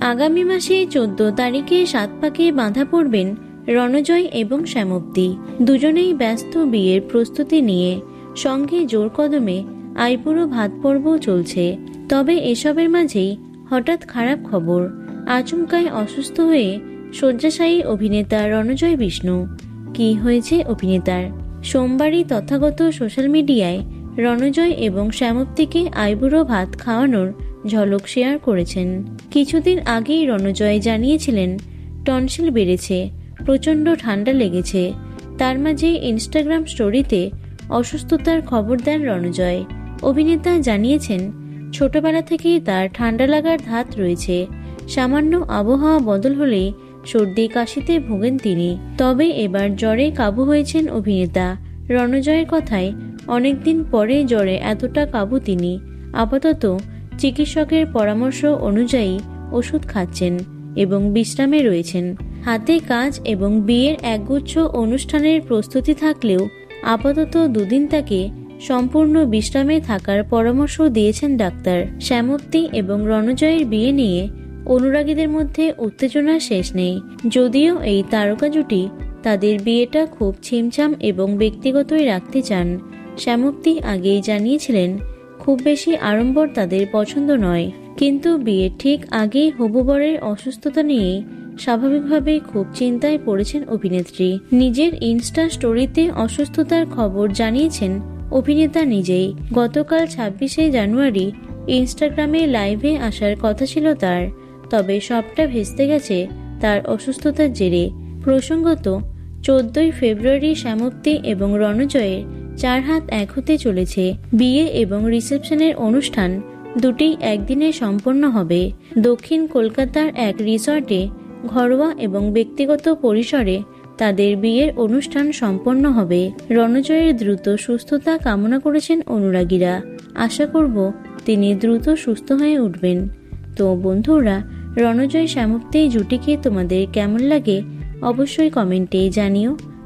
আগামী মাসে চোদ্দ তারিখে সাত পাকে বাঁধা পড়বেন রণজয় এবং শ্যামব্দি। দুজনেই ব্যস্ত বিয়ের প্রস্তুতি নিয়ে। সঙ্গে জোর কদমে আইপুরো ভাত পর্বও চলছে। তবে এসবের মাঝেই হঠাৎ খারাপ খবর। আচমকায় অসুস্থ হয়ে শয্যাশায়ী অভিনেতা রণজয় বিষ্ণু। কি হয়েছে অভিনেতার? সোমবারই তথাগত সোশ্যাল মিডিয়ায় রণজয় এবং শ্যামপ্তিকে আইবুড়ো ভাত খাওয়ানোর ঝলক শেয়ার করেছেন। কিছুদিন আগেই রণজয় জানিয়েছিলেন টনসিল বেড়েছে, প্রচণ্ড ঠান্ডা লেগেছে। তার মাঝে ইনস্টাগ্রাম স্টোরিতে অসুস্থতার খবর দেন রণজয়। অভিনেতা জানিয়েছেন, ছোটবেলা থেকেই তার ঠান্ডা লাগার ধাত রয়েছে। সামান্য আবহাওয়া বদল হলেই সর্দি কাশিতে ভোগেন তিনি। তবে এবার জ্বরে কাবু হয়েছেন অভিনেতা। রণজয়ের কথায় অনেকদিন পরে জ্বরে এতটা কাবু তিনি। আপাতত চিকিৎসকের পরামর্শ অনুযায়ী ওষুধ খাচ্ছেন এবং বিশ্রামে রয়েছেন। হাতে কাজ এবং বিয়ের একগুচ্ছ অনুষ্ঠানের প্রস্তুতি থাকলেও আপাতত দুদিন তাকে সম্পূর্ণ বিশ্রামে থাকার পরামর্শ দিয়েছেন ডাক্তার। শ্যামপ্তি এবং রণজয়ের বিয়ে নিয়ে অনুরাগীদের মধ্যে উত্তেজনা শেষ নেই। যদিও এই তারকা জুটি তাদের বিয়েটা খুব ছিমছাম এবং ব্যক্তিগতই রাখতে চান। শ্যামপ্তি আগেই জানিয়েছিলেন খুব বেশি আড়ম্বর তাদের পছন্দ নয়। কিন্তু বিয়ের ঠিক আগেই হবু বরের অসুস্থতা নিয়েই স্বাভাবিকভাবেই খুব চিন্তায় পড়েছেন অভিনেত্রী। নিজের ইনস্টা স্টোরিতে অসুস্থতার খবর জানিয়েছেন অভিনেতা নিজেই। গতকাল ছাব্বিশে জানুয়ারি ইনস্টাগ্রামে লাইভে আসার কথা ছিল তার। তবে সবটা ভেস্তে গেছে তার অসুস্থতার জেরে। প্রসঙ্গত, চোদ্দই ফেব্রুয়ারি শ্যামপ্তি এবং রণজয়ের চার হাত এক হতে চলেছে। বিয়ে এবং রিসেপশনের অনুষ্ঠান দুটি একদিনে সম্পন্ন হবে। দক্ষিণ কলকাতার এক রিসর্টে, ঘরোয়া এবং ব্যক্তিগত পরিসরে তাদের বিয়ের অনুষ্ঠান সম্পন্ন হবে। রণজয়ের দ্রুত সুস্থতা কামনা করেছেন অনুরাগীরা। আশা করব তিনি দ্রুত সুস্থ হয়ে উঠবেন। তো বন্ধুরা, রণজয় শ্যামপ্তি জুটিকে তোমাদের কেমন লাগে অবশ্যই কমেন্টে জানিও।